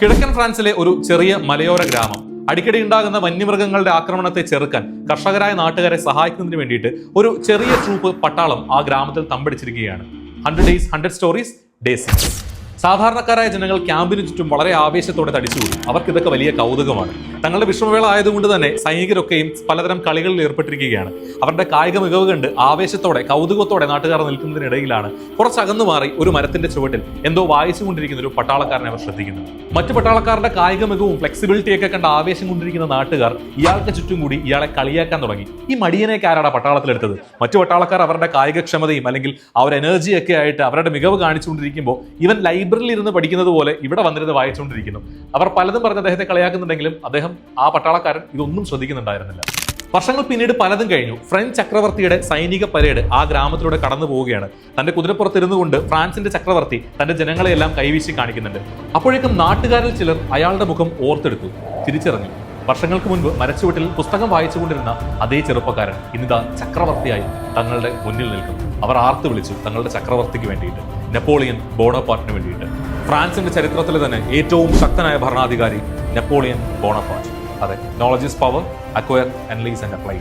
കിഴക്കൻ ഫ്രാൻസിലെ ഒരു ചെറിയ മലയോര ഗ്രാമം. അടിക്കടി ഉണ്ടാകുന്ന വന്യമൃഗങ്ങളുടെ ആക്രമണത്തെ ചെറുക്കാൻ കർഷകരായ നാട്ടുകാരെ സഹായിക്കുന്നതിന് വേണ്ടിയിട്ട് ഒരു ചെറിയ ട്രൂപ്പ് പട്ടാളം ആ ഗ്രാമത്തിൽ തമ്പടിച്ചിരിക്കുകയാണ്. Hundred days hundred stories day six സാധാരണക്കാരായ ജനങ്ങൾ ക്യാമ്പിന് ചുറ്റും വളരെ ആവേശത്തോടെ തടിച്ചുകൂടി. അവർക്ക് ഇതൊക്കെ വലിയ കൗതുകമാണ്. തങ്ങളുടെ വിഷമവേള ആയതുകൊണ്ട് തന്നെ സൈനികരൊക്കെയും പലതരം കളികളിൽ ഏർപ്പെട്ടിരിക്കുകയാണ്. അവരുടെ കായിക മികവ് കണ്ട് ആവേശത്തോടെ കൗതുകത്തോടെ നാട്ടുകാർ നിൽക്കുന്നതിനിടയിലാണ് കുറച്ചകന്നു മാറി ഒരു മരത്തിന്റെ ചുവട്ടിൽ എന്തോ വായിച്ചുകൊണ്ടിരിക്കുന്ന ഒരു പട്ടാളക്കാരനെ അവർ ശ്രദ്ധിക്കുന്നു മറ്റു പട്ടാളക്കാരുടെ കായിക മികവും ഫ്ലെക്സിബിലിറ്റിയൊക്കെ കണ്ട് ആവേശം കൊണ്ടിരിക്കുന്ന നാട്ടുകാർ ഇയാൾക്ക് ചുറ്റും കൂടി ഇയാളെ കളിയാക്കാൻ തുടങ്ങി. ഈ മടിയനെ കാരാടാ പട്ടാളത്തിലെടുത്തത്? മറ്റു പട്ടാളക്കാർ അവരുടെ കായികക്ഷമതയും അല്ലെങ്കിൽ ഒരു എനർജിയൊക്കെ ആയിട്ട് അവരുടെ മികവ് കാണിച്ചുകൊണ്ടിരിക്കുമ്പോൾ ഇവൻ ലൈബ്രറിയിൽ ഇരുന്ന് പഠിക്കുന്നത് പോലെ ഇവിടെ വന്നിരുന്ന് വായിച്ചുകൊണ്ടിരിക്കുന്നു. അവർ പലതും പറഞ്ഞ് അദ്ദേഹത്തെ കളിയാക്കുന്നുണ്ടെങ്കിലും അദ്ദേഹം ആ പട്ടാളക്കാരൻ ഇതൊന്നും ശ്രദ്ധിക്കുന്നുണ്ടായിരുന്നില്ല. വർഷങ്ങൾ പിന്നീട് പലതും കഴിഞ്ഞു. ഫ്രഞ്ച് ചക്രവർത്തിയുടെ സൈനിക പരേഡ് ആ ഗ്രാമത്തിലൂടെ കടന്നു പോവുകയാണ്. തന്റെ കുതിരപ്പുറത്തിരുന്നു കൊണ്ട് ഫ്രാൻസിന്റെ ചക്രവർത്തി തന്റെ ജനങ്ങളെയെല്ലാം കൈവീശി കാണിക്കുന്നുണ്ട്. അപ്പോഴേക്കും നാട്ടുകാരിൽ ചിലർ അയാളുടെ മുഖം ഓർത്തെടുത്തു. തിരിച്ചറിഞ്ഞു. വർഷങ്ങൾക്ക് മുൻപ് മരച്ചുവട്ടിൽ പുസ്തകം വായിച്ചുകൊണ്ടിരുന്ന അതേ ചെറുപ്പക്കാരൻ ഇന്നിതാ ചക്രവർത്തിയായി തങ്ങളുടെ മുന്നിൽ നിൽക്കും അവർ ആർത്ത് വിളിച്ചു തങ്ങളുടെ ചക്രവർത്തിക്ക് വേണ്ടിയിട്ട്. നെപ്പോളിയൻ ബോണപ്പാട്ടിന് വേണ്ടിയിട്ട്. ഫ്രാൻസിന്റെ ചരിത്രത്തിലെ തന്നെ ഏറ്റവും ശക്തനായ ഭരണാധികാരി നെപ്പോളിയൻ ബോണപ്പാട്ട് അതെ knowledge is power acquire analyse and apply